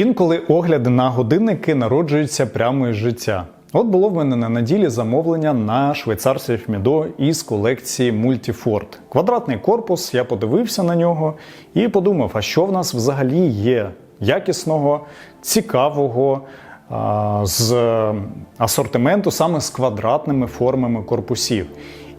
Інколи огляди на годинники народжуються прямо із життя. От було в мене на неділі замовлення на швейцарців Мідо із колекції Multiford. Квадратний корпус, я подивився на нього і подумав, а що в нас взагалі є якісного, цікавого з асортименту саме з квадратними формами корпусів.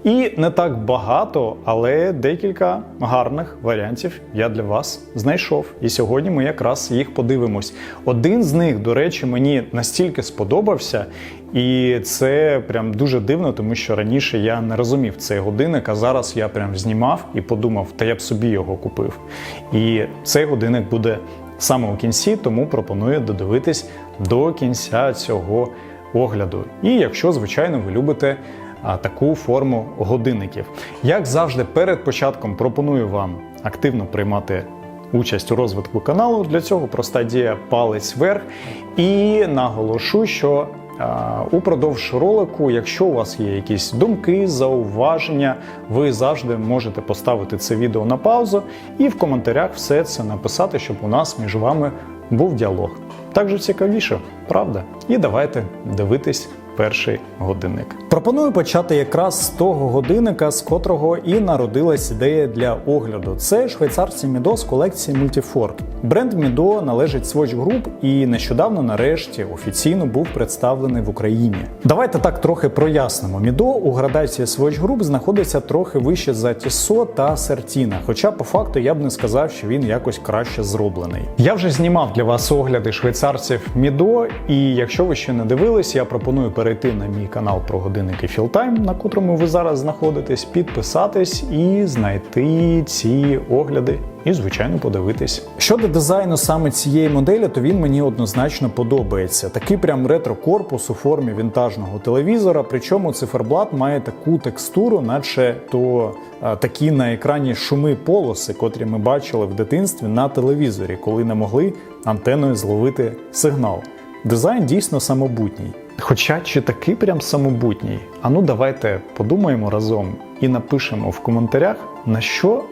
І не так багато, але декілька гарних варіантів я для вас знайшов. І сьогодні ми якраз їх подивимось. Один з них, до речі, мені настільки сподобався, і це прям дуже дивно, тому що раніше я не розумів цей годинник, а зараз я прям знімав і подумав, та я б собі його купив. І цей годинник буде саме у кінці, тому пропоную додивитись до кінця цього огляду. І якщо, звичайно, ви любите таку форму годинників. Як завжди, перед початком пропоную вам активно приймати участь у розвитку каналу. Для цього проста дія палець вверх. І наголошу, що а, упродовж ролику, якщо у вас є якісь думки, зауваження, ви завжди можете поставити це відео на паузу і в коментарях все це написати, щоб у нас між вами був діалог. Так же цікавіше, правда? І давайте дивитись перший годинник. Пропоную почати якраз з того годинника, з котрого і народилась ідея для огляду. Це швейцарці Мідо з колекції Multiford. Бренд Мідо належить Swatch Group і нещодавно, нарешті, офіційно був представлений в Україні. Давайте так трохи прояснимо. Мідо у градації Swatch Group знаходиться трохи вище за Тісо та Сертіна. Хоча по факту я б не сказав, що він якось краще зроблений. Я вже знімав для вас огляди швейцарців Мідо, і якщо ви ще не дивились, я пропоную перейти на мій канал про годинники Fieldtime, на котрому ви зараз знаходитесь, підписатись і знайти ці огляди. І, звичайно, подивитись. Щодо дизайну саме цієї моделі, то він мені однозначно подобається. Такий прям ретро-корпус у формі вінтажного телевізора. Причому циферблат має таку текстуру, наче то а, такі на екрані шуми полоси, котрі ми бачили в дитинстві на телевізорі, коли не могли антеною зловити сигнал. Дизайн дійсно самобутній. Хоча чи такий прям самобутній? А ну давайте подумаємо разом і напишемо в коментарях, на що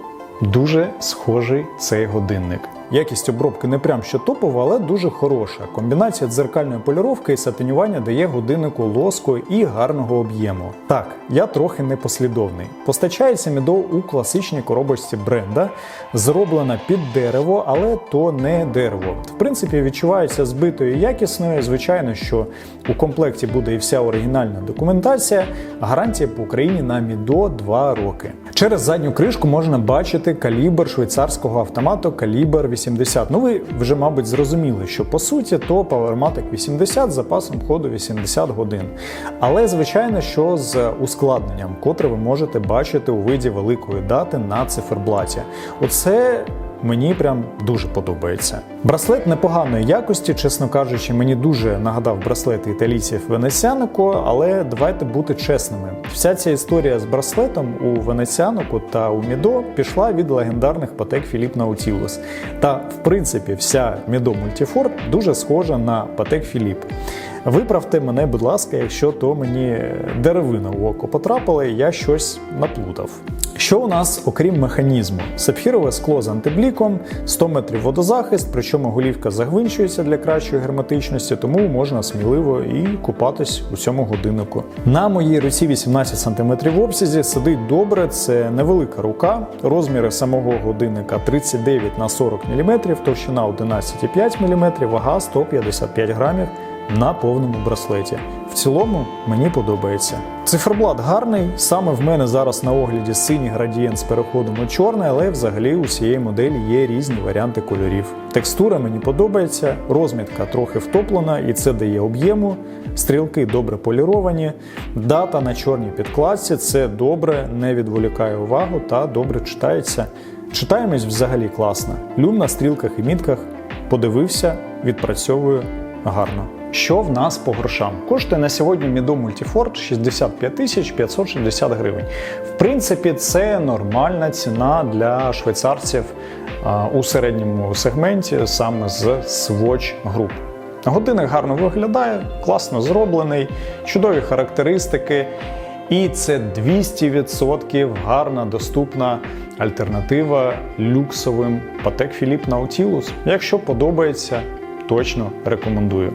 дуже схожий цей годинник. Якість обробки не прям що топова, але дуже хороша. Комбінація дзеркальної поліровки і сатинювання дає годиннику лоску і гарного об'єму. Так, я трохи непослідовний. Постачається мідо у класичній коробочці бренда, зроблена під дерево, але то не дерево. В принципі, відчувається збитою і якісною. Звичайно, що у комплекті буде і вся оригінальна документація. Гарантія по Україні на мідо 2 роки. Через задню кришку можна бачити калібр швейцарського автомату калібр 80. Ну ви вже, мабуть, зрозуміли, що по суті то Powermatic 80 з запасом ходу 80 годин. Але звичайно, що з ускладненням, котре ви можете бачити у виді великої дати на циферблаті. Оце Мені прям дуже подобається. Браслет непоганої якості, чесно кажучи, мені дуже нагадав браслети італійців Венеціанико, але давайте бути чесними. Вся ця історія з браслетом у Венеціанику та у Мідо пішла від легендарних патек Філіп Наутілус. Та, в принципі, вся Мідо Мультіфорд дуже схожа на патек Філіп. Виправте мене, будь ласка, якщо то мені деревина в око потрапила, і я щось наплутав. Що у нас, окрім механізму? Сапфірове скло з антибліком, 100 метрів водозахист, причому голівка загвинчується для кращої герметичності, тому можна сміливо і купатись у цьому годиннику. На моїй руці 18 см в обсязі сидить добре, це невелика рука. Розміри самого годинника 39 на 40 мм, товщина 11,5 мм, вага 155 грамів на повному браслеті. В цілому мені подобається. Циферблат гарний. Саме в мене зараз на огляді синій градієнт з переходом у чорний, але взагалі у цієї моделі є різні варіанти кольорів. Текстура мені подобається, розмітка трохи втоплена, і це дає об'єму. Стрілки добре поліровані. Дата на чорній підкладці це добре, не відволікає увагу та добре читається. Читаємось взагалі класно. Люм на стрілках і мітках подивився, відпрацьовую гарно. Що в нас по грошам? Коштує на сьогодні Мідо Multiford 65 тисяч 560 гривень. В принципі, це нормальна ціна для швейцарців у середньому сегменті саме з Swatch Group. Годинник гарно виглядає, класно зроблений, чудові характеристики. І це 200% гарна, доступна альтернатива люксовим Patek Philippe Nautilus. Якщо подобається, точно рекомендую.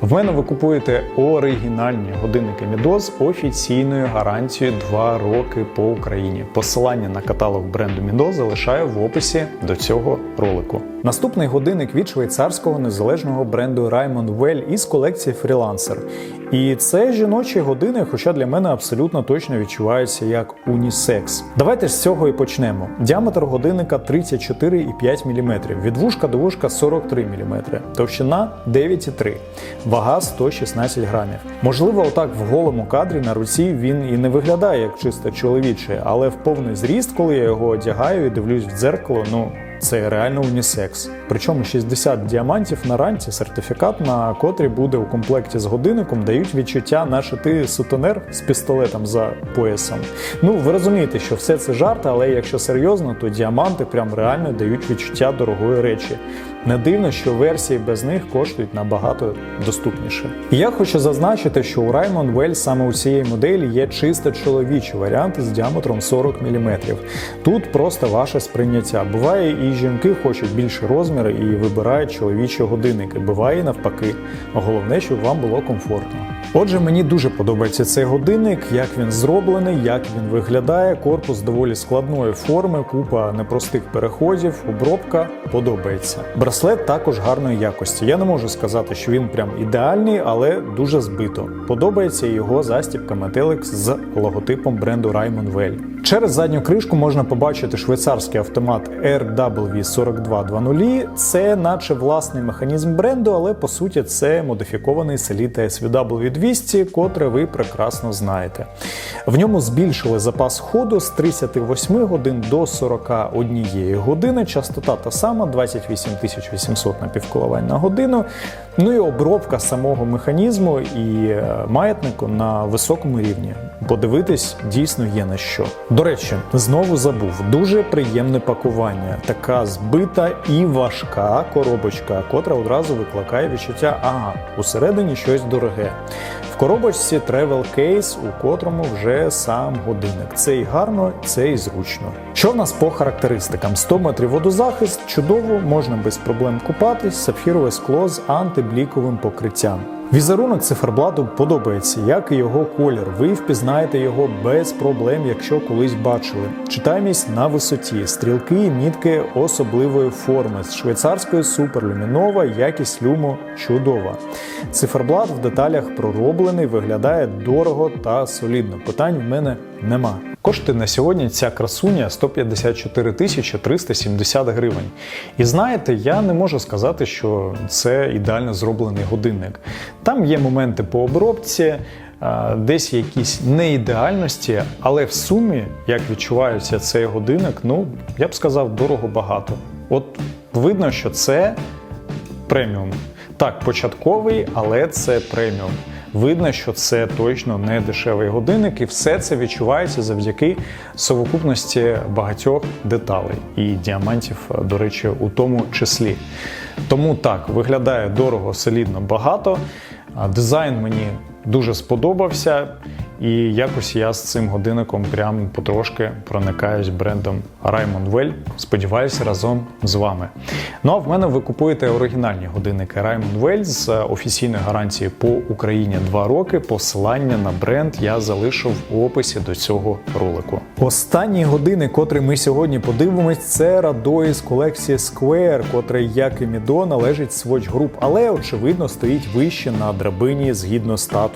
В мене ви купуєте оригінальні годинники Мідос офіційною гарантією 2 роки по Україні. Посилання на каталог бренду Мідо залишаю в описі до цього ролику. Наступний годинник від швейцарського незалежного бренду Raymond Well із колекції Freelancer. І це жіночий годинник, хоча для мене абсолютно точно відчувається як унісекс. Давайте з цього і почнемо. Діаметр годинника 34,5 мм, від вушка до вушка 43 мм, товщина 9,3, вага 116 грамів. Можливо, отак в голому кадрі на руці він і не виглядає як чисто чоловічий, але в повний зріст, коли я його одягаю і дивлюсь в дзеркало, ну. Це реально унісекс. Причому 60 діамантів на ранці, сертифікат, на котрі буде у комплекті з годинником, дають відчуття, наче ти сутенер з пістолетом за поясом. Ну ви розумієте, що все це жарт, але якщо серйозно, то діаманти прям реально дають відчуття дорогої речі. Не дивно, що версії без них коштують набагато доступніше. Я хочу зазначити, що у Raymond Well саме у цієї моделі є чисто чоловічі варіанти з діаметром 40 мм. Тут просто ваше сприйняття. Буває і жінки хочуть більші розміри і вибирають чоловічі годинники. Буває навпаки. Головне, щоб вам було комфортно. Отже, мені дуже подобається цей годинник, як він зроблений, як він виглядає. Корпус доволі складної форми, купа непростих переходів, обробка подобається. Браслет також гарної якості. Я не можу сказати, що він прям ідеальний, але дуже збито. Подобається його застібка Metallic з логотипом бренду Raymond Well. Через задню кришку можна побачити швейцарський автомат RW4220. Це наче власний механізм бренду, але по суті це модифікований Selita SVW200, котре ви прекрасно знаєте. В ньому збільшили запас ходу з 38 годин до 41 години. Частота та сама 28 800 напівколивань на годину. Ну і обробка самого механізму і е, маятнику на високому рівні. Подивитись дійсно є на що. До речі, знову забув дуже приємне пакування, така збита і важка коробочка, котра одразу викликає відчуття, ага, усередині щось дороге. Коробочці travel case, у котрому вже сам годинник. Це і гарно, це і зручно. Що в нас по характеристикам? 100 метрів водозахист, чудово, можна без проблем купатись, сапфірове скло з антибліковим покриттям. Візерунок циферблату подобається, як і його колір. Ви впізнаєте його без проблем, якщо колись бачили. Читаймість на висоті, стрілки і мітки особливої форми. З швейцарської суперлюмінова, якість люму чудова. Циферблат в деталях пророблений, виглядає дорого та солідно. Питань в мене нема. Коштує на сьогодні ця красуня 154 тисячі 370 гривень. І знаєте, я не можу сказати, що це ідеально зроблений годинник. Там є моменти по обробці, десь якісь неідеальності, але в сумі, як відчувається цей годинник, ну я б сказав, дорого багато. От видно, що це преміум. Так, початковий, але це преміум. Видно, що це точно не дешевий годинник, і все це відчувається завдяки совокупності багатьох деталей і діамантів, до речі, у тому числі. Тому так, виглядає дорого, солідно, багато. Дизайн мені дуже сподобався, і якось я з цим годинником прям потрошки проникаюсь брендом Raymond Well. Сподіваюся, разом з вами. Ну а в мене ви купуєте оригінальні годинники Raymond Well з офіційною гарантією по Україні 2 роки. Посилання на бренд я залишу в описі до цього ролику. Останній годинник, котрий ми сьогодні подивимось, це Радої з колекції Square, котрий, як і Мідо, належить Swatch Group, але очевидно стоїть вище на драбині згідно статусу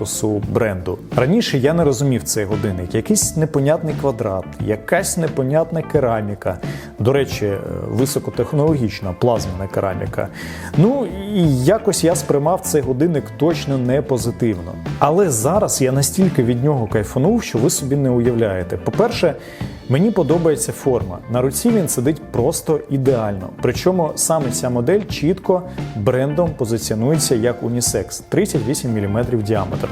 бренду. Раніше я не розумів цей годинник. Якийсь непонятний квадрат, якась непонятна кераміка. До речі, е, високотехнологічна плазмена кераміка. Ну і якось я сприймав цей годинник точно не позитивно. Але зараз я настільки від нього кайфанув, що ви собі не уявляєте. По-перше, Мені подобається форма. На руці він сидить просто ідеально. Причому саме ця модель чітко брендом позиціонується як унісекс 38 мм діаметр.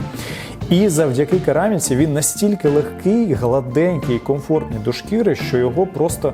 І завдяки кераміці він настільки легкий, гладенький і комфортний до шкіри, що його просто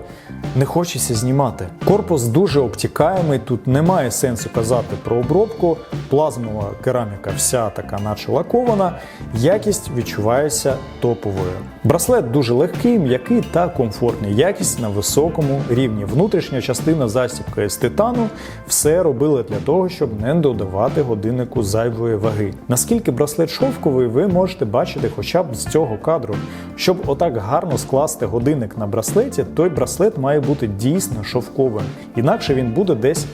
не хочеться знімати. Корпус дуже обтікаємий, тут немає сенсу казати про обробку. Плазмова кераміка вся така, наче лакована, якість відчувається топовою. Браслет дуже легкий, м'який та комфортний. Якість на високому рівні. Внутрішня частина застібки з титану все робили для того, щоб не додавати годиннику зайвої ваги. Наскільки браслет шовковий, ви можете бачити хоча б з цього кадру. Щоб отак гарно скласти годинник на браслеті, той браслет має бути дійсно шовковим, інакше він буде десь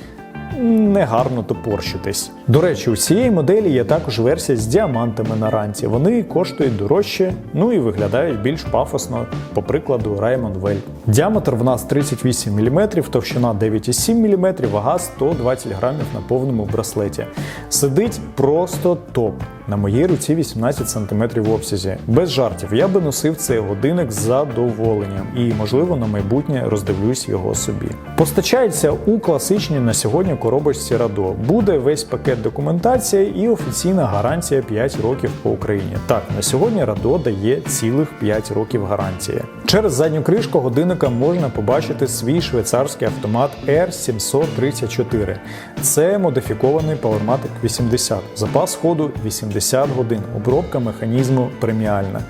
негарно топорщитись. До речі, у цієї моделі є також версія з діамантами на ранці. Вони коштують дорожче, ну і виглядають більш пафосно, по прикладу Raymond Well. Діаметр в нас 38 мм, товщина 9,7 мм, вага 120 грамів на повному браслеті. Сидить просто топ. На моїй руці 18 см в обсязі. Без жартів, я би носив цей годинник з задоволенням і, можливо, на майбутнє роздивлюсь його собі. Постачається у класичній на сьогодні коробочці Радо. Буде весь пакет документації і офіційна гарантія 5 років по Україні. Так, на сьогодні Радо дає цілих 5 років гарантії. Через задню кришку годинника можна побачити свій швейцарський автомат R734. Це модифікований Powermatic 80. Запас ходу 80 годин. Обробка механізму преміальна.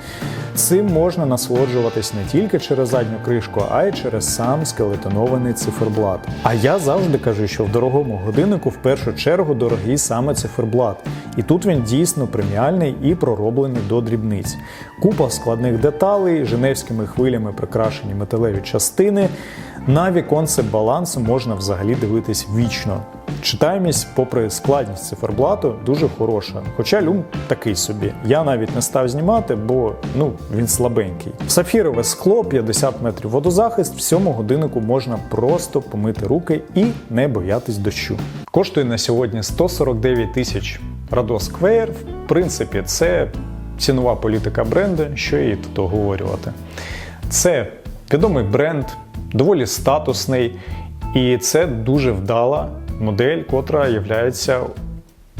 Цим можна насолоджуватись не тільки через задню кришку, а й через сам скелетонований циферблат. А я завжди кажу, що в дорогому годиннику в першу чергу дорогий саме циферблат. І тут він дійсно преміальний і пророблений до дрібниць. Купа складних деталей, женевськими хвилями прикрашені металеві частини. На віконце балансу можна взагалі дивитись вічно. Читаємість, попри складність циферблату, дуже хороша. Хоча люм такий собі. Я навіть не став знімати, бо ну він слабенький. Сафірове скло, 50 метрів водозахист. Всьому годиннику можна просто помити руки і не боятись дощу. Коштує на сьогодні 149 тисяч Rado Square. В принципі, це цінова політика бренду, що і тут оговорювати. Це відомий бренд, доволі статусний, і це дуже вдала модель, котра є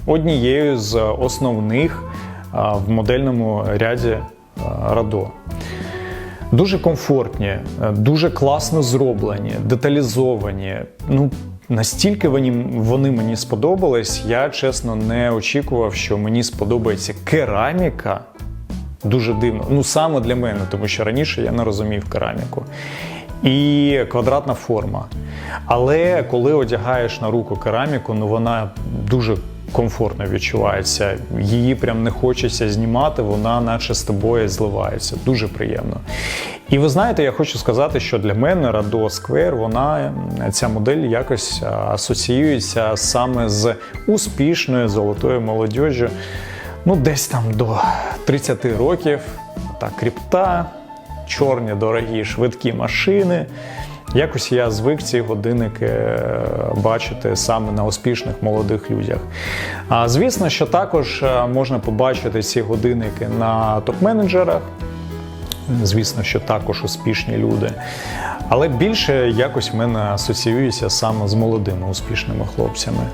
однією з основних в модельному ряді Радо. Дуже комфортні, е, дуже класно зроблені, деталізовані. Ну, настільки вони, вони мені сподобались, я чесно не очікував, що мені сподобається кераміка. Дуже дивно. Ну, саме для мене, тому що раніше я не розумів кераміку. І квадратна форма. Але коли одягаєш на руку кераміку, ну вона дуже комфортно відчувається. Її прям не хочеться знімати, вона наче з тобою зливається. Дуже приємно. І ви знаєте, я хочу сказати, що для мене Rado Square, вона ця модель якось асоціюється саме з успішною золотою молодіжжю. Ну, десь там до 30 років, та кріпта, чорні, дорогі, швидкі машини. Якось я звик ці годинники е, бачити саме на успішних молодих людях. А звісно, що також е, можна побачити ці годинники на топ-менеджерах. Звісно, що також успішні люди. Але більше якось в мене асоціюється саме з молодими успішними хлопцями.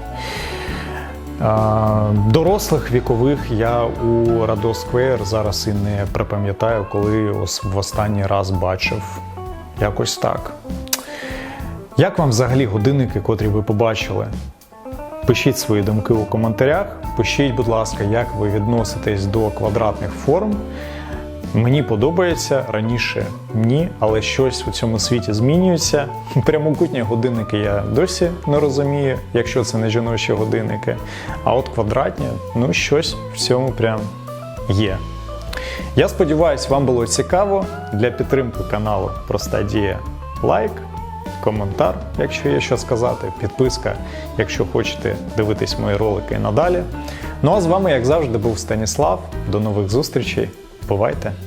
Дорослих вікових я у Радо Square зараз і не припам'ятаю, коли в останній раз бачив. Якось так. Як вам взагалі годинники, котрі ви побачили? Пишіть свої думки у коментарях. Пишіть, будь ласка, як ви відноситесь до квадратних форм. Мені подобається раніше ні, але щось у цьому світі змінюється. Прямокутні годинники я досі не розумію, якщо це не жіночі годинники. А от квадратні, ну щось в цьому прям є. Я сподіваюся, вам було цікаво. Для підтримки каналу Проста Дія лайк, коментар, якщо є що сказати, підписка, якщо хочете дивитись мої ролики і надалі. Ну а з вами, як завжди, був Станіслав. До нових зустрічей. Бувайте!